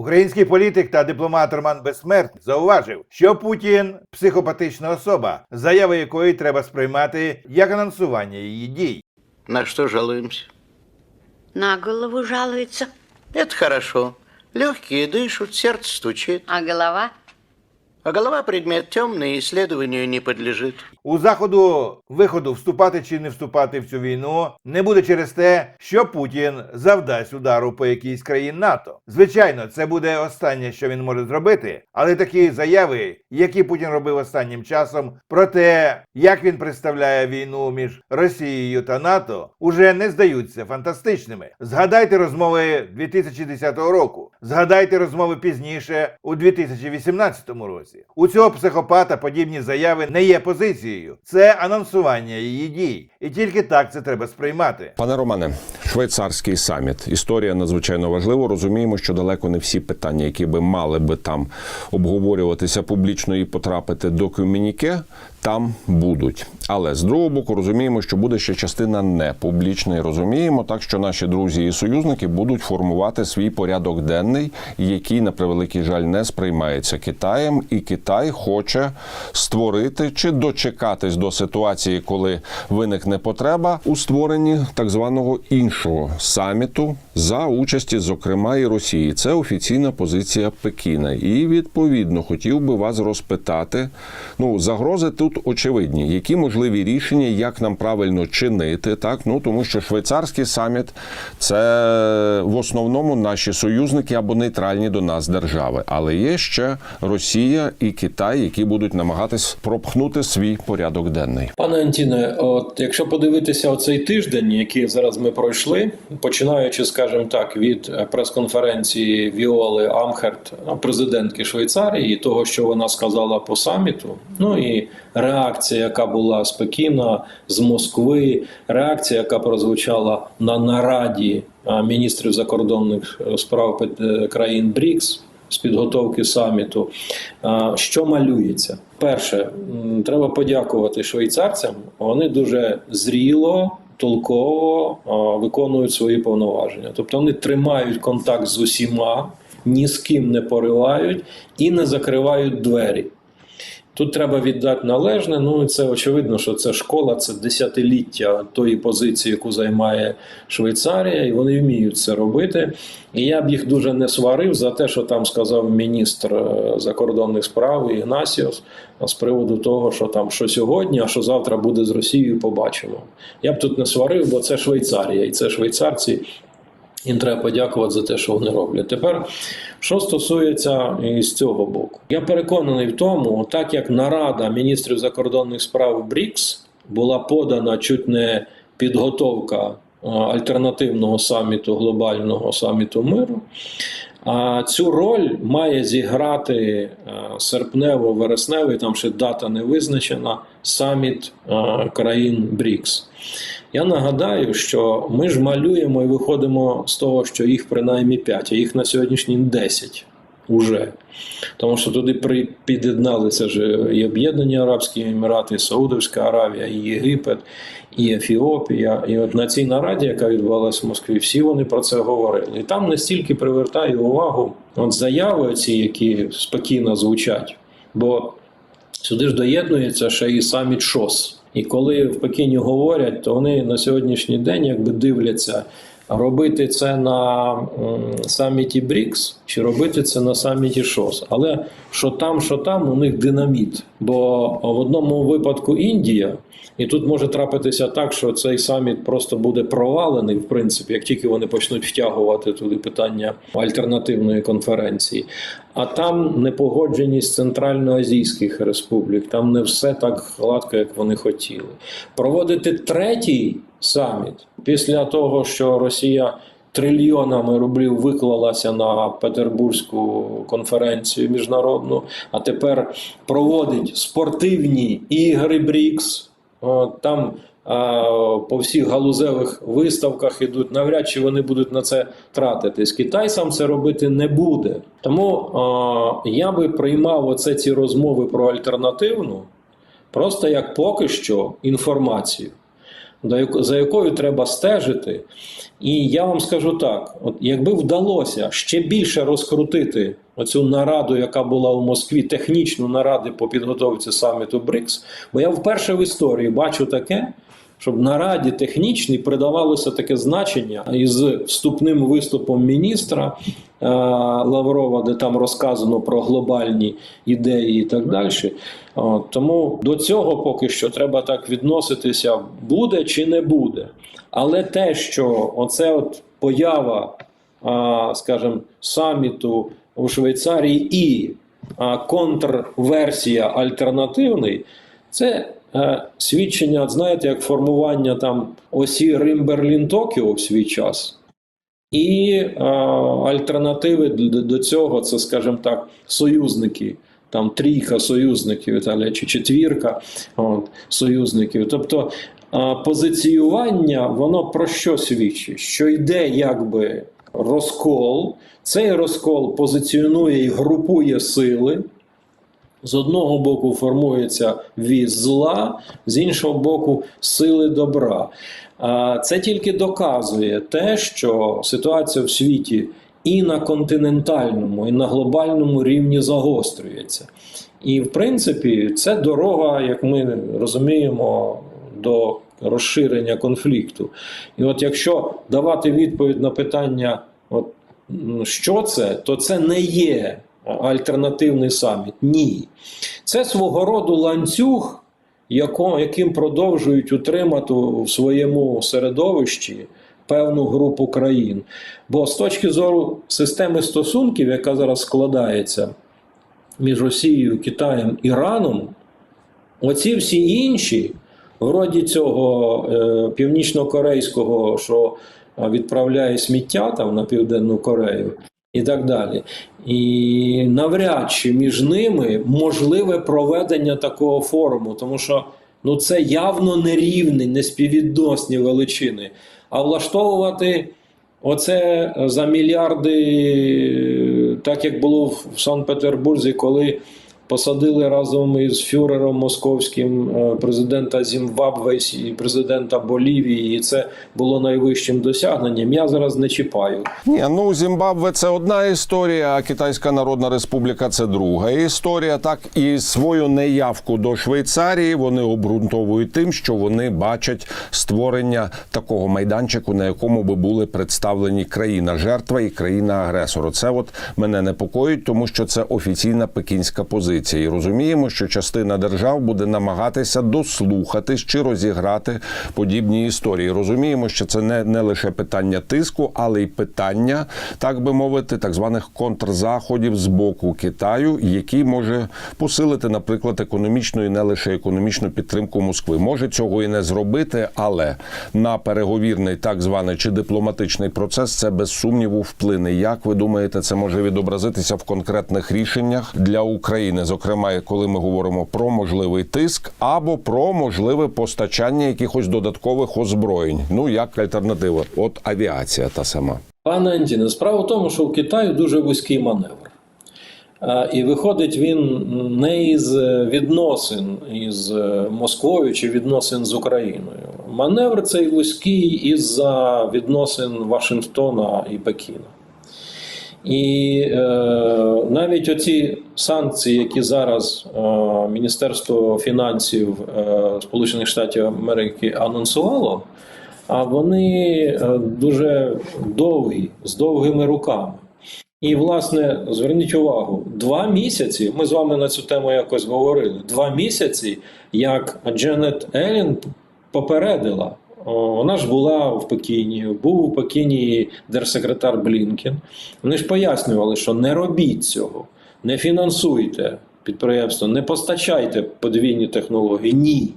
Український політик та дипломат Роман Безсмертний зауважив, що Путін психопатична особа, заяви якої треба сприймати як анонсування її дій. На що жалуємося? На голову жалується. Это хорошо. Легкие дышат, сердце стучит. А голова? А голова предмет темный, исследованию не подлежит. У заходу виходу вступати чи не вступати в цю війну не буде через те, що Путін завдасть удару по якійсь країн НАТО. Звичайно, це буде останнє, що він може зробити, але такі заяви, які Путін робив останнім часом, про те, як він представляє війну між Росією та НАТО, уже не здаються фантастичними. Згадайте розмови 2010 року, згадайте розмови пізніше у 2018 році. У цього психопата подібні заяви не є позицією, це анонсування її дій, і тільки так це треба сприймати. Пане Романе, швейцарський саміт. Історія надзвичайно важлива. Розуміємо, що далеко не всі питання, які би мали би там обговорюватися публічно і потрапити до комюніке, там будуть. Але з другого боку, розуміємо, що буде ще частина не публічна. І розуміємо, так що наші друзі і союзники будуть формувати свій порядок денний, який на превеликий жаль не сприймається Китаєм, і Китай хоче створити чи дочекатись до ситуації, коли виникне потреба у створенні так званого іншого саміту за участі, зокрема, і Росії. Це офіційна позиція Пекіна. І відповідно хотів би вас розпитати. Ну, загрози тут очевидні, які можливі рішення, як нам правильно чинити, так ну тому що швейцарський саміт це в основному наші союзники або нейтральні до нас держави. Але є ще Росія і Китай, які будуть намагатись пропхнути свій порядок денний. Пане Антіне, от якщо подивитися оцей тиждень, який зараз ми пройшли, починаючи, скажімо так, від е, прес-конференції Віоли Амхерт, е, президентки Швейцарії, того, що вона сказала по саміту, ну і реакція, яка була з Пекіна, з Москви, реакція, яка прозвучала на нараді е, міністрів закордонних справ країн БРІКС з підготовки саміту. Що малюється? Перше, треба подякувати швейцарцям. Вони дуже зріло, толково виконують свої повноваження. Тобто вони тримають контакт з усіма, ні з ким не поривають і не закривають двері. Тут треба віддати належне. Ну і це очевидно, що це школа, це десятиліття тої позиції, яку займає Швейцарія, і вони вміють це робити. І я б їх дуже не сварив за те, що там сказав міністр е, закордонних справ Ігнасіос з приводу того, що там що сьогодні, а що завтра буде з Росією, побачимо. Я б тут не сварив, бо це Швейцарія, і це швейцарці. Їм треба подякувати за те, що вони роблять. Тепер, що стосується із цього боку, я переконаний в тому, так як нарада міністрів закордонних справ БРІКС була подана чуть не підготовка е, альтернативного саміту, глобального саміту миру. А цю роль має зіграти е, серпнево-вересневий, там ще дата не визначена, саміт е, країн БРІКС. Я нагадаю, що ми ж малюємо і виходимо з того, що їх принаймні 5, а їх на сьогоднішній день 10 уже. Тому що туди під'єдналися ж і Об'єднані Арабські Емірати, і Саудовська Аравія, і Єгипет, і Ефіопія. І от на цій нараді, яка відбувалася в Москві, всі вони про це говорили. І там настільки привертає увагу от заяви, ці, які спокійно звучать. Бо Сюди ж доєднується ще і саміт ШОС. І коли в Пекіні говорять, то вони на сьогоднішній день якби дивляться, робити це на саміті БРІКС чи робити це на саміті ШОС. Але що там, що там, у них динаміт. Бо в одному випадку Індія, і тут може трапитися так, що цей саміт просто буде провалений, в принципі, як тільки вони почнуть втягувати туди питання альтернативної конференції. А там непогодженість центральноазійських республік, там не все так гладко, як вони хотіли. Проводити третій саміт після того, що Росія трильйонами рублів виклалася на Петербурзьку конференцію міжнародну, а тепер проводить спортивні ігри БРІКС. Там по всіх галузевих виставках ідуть, навряд чи вони будуть на це тратитись. Китай сам це робити не буде. Тому я би приймав оце ці розмови про альтернативну просто як поки що інформацію. За якою треба стежити. І я вам скажу так: от якби вдалося ще більше розкрутити оцю нараду, яка була у Москві, технічну нараду по підготовці саміту БРИКС, бо я вперше в історії бачу таке. Щоб нараді технічній придавалося таке значення із вступним виступом міністра е, Лаврова, де там розказано про глобальні ідеї і так далі. Тому до цього поки що треба так відноситися, буде чи не буде. Але те, що оце от поява, а, скажімо, саміту у Швейцарії і а, контрверсія альтернативний, це е, свідчення, знаєте, як формування там осі Рим-Берлін-Токіо в свій час. І е, альтернативи до цього це, скажімо так, союзники. Там трійка союзників Італія чи четвірка от, союзників. Тобто е, позиціювання, воно про що свідчить? Що йде якби розкол, цей розкол позиціонує і групує сили. З одного боку формується віз зла, з іншого боку, сили добра. Це тільки доказує те, що ситуація в світі і на континентальному, і на глобальному рівні загострюється. І, в принципі, це дорога, як ми розуміємо, до розширення конфлікту. І от якщо давати відповідь на питання, от, що це, то це не є альтернативний саміт. Ні. Це свого роду ланцюг, яким продовжують утримати в своєму середовищі певну групу країн. Бо з точки зору системи стосунків, яка зараз складається між Росією, Китаєм Іраном, оці всі інші, вроді цього е, північно-корейського, що відправляє сміття там на Південну Корею. І так далі. І навряд чи між ними можливе проведення такого форуму, тому що ну, це явно нерівні, неспіввідносні величини. А влаштовувати оце за мільярди, так як було в Санкт-Петербурзі, коли посадили разом із фюрером московським е, президента Зімбабве і президента Болівії, і це було найвищим досягненням. Я зараз не чіпаю. Ні, ну Зімбабве це одна історія, а Китайська Народна Республіка це друга історія. Так і свою неявку до Швейцарії вони обґрунтовують тим, що вони бачать створення такого майданчику, на якому би були представлені країна жертва і країна агресор. Це от мене непокоїть, тому що це офіційна пекінська позиція. І розуміємо, що частина держав буде намагатися дослухатись чи розіграти подібні історії. Розуміємо, що це не, не лише питання тиску, але й питання, так би мовити, так званих контрзаходів з боку Китаю, який може посилити, наприклад, економічну і не лише економічну підтримку Москви. Може цього і не зробити, але на переговірний так званий чи дипломатичний процес це без сумніву вплине. Як ви думаєте, це може відобразитися в конкретних рішеннях для України? Зокрема, коли ми говоримо про можливий тиск або про можливе постачання якихось додаткових озброєнь, ну як альтернатива, от авіація та сама. Пане Антіне, справа в тому, що в Китаю дуже вузький маневр. І виходить він не із відносин із Москвою чи відносин з Україною. Маневр цей вузький із-за відносин Вашингтона і Пекіна. І е, навіть оці санкції, які зараз е, Міністерство фінансів е, Сполучених Штатів Америки анонсувало, а вони е, дуже довгі, з довгими руками. І, власне, зверніть увагу, два місяці. Ми з вами на цю тему якось говорили. Два місяці, як Дженет Еллен попередила. Вона ж була в Пекіні, був у Пекіні держсекретар Блінкен. Вони ж пояснювали, що не робіть цього, не фінансуйте підприємство, не постачайте подвійні технології. Ні.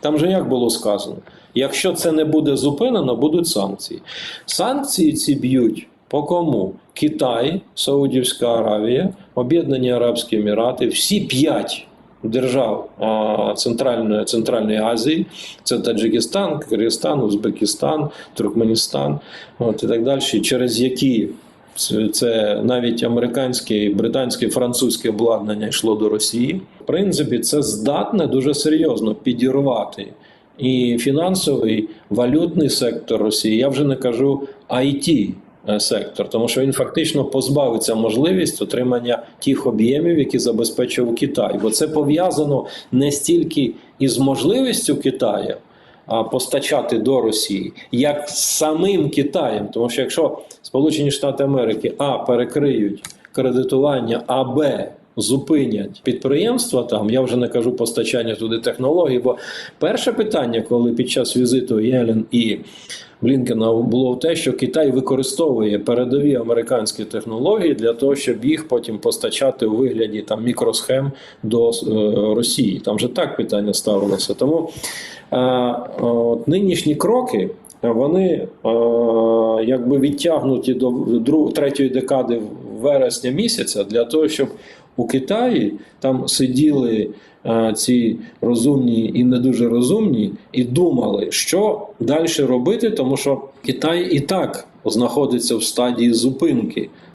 Там же як було сказано: якщо це не буде зупинено, будуть санкції. Санкції ці б'ють по кому? Китай, Саудівська Аравія, Об'єднані Арабські Емірати, всі п'ять держав Центральної, Центральної Азії, це Таджикистан, Киргизстан, Узбекистан, Туркменістан, от і так далі, через які це- навіть американське, британське, французьке обладнання йшло до Росії. В принципі, це здатне дуже серйозно підірвати і фінансовий, валютний сектор Росії. Я вже не кажу IT сектор, тому що він фактично позбавиться можливість отримання тих об'ємів, які забезпечив Китай. Бо це пов'язано не стільки із можливістю Китаю. Постачати до Росії як самим Китаєм, тому що якщо Сполучені Штати Америки а перекриють кредитування, а Б зупинять підприємства там, я вже не кажу постачання туди технологій. Бо перше питання, коли під час візиту Єлен і Блінкена було те, що Китай використовує передові американські технології для того, щоб їх потім постачати у вигляді там мікросхем до е, Росії. Там же так питання ставилося. Тому е, от, нинішні кроки. Вони е, якби відтягнуті до друг, третьої декади вересня місяця для того, щоб у Китаї там сиділи а, ці розумні і не дуже розумні, і думали, що далі робити, тому що Китай і так знаходиться в стадії зупинки.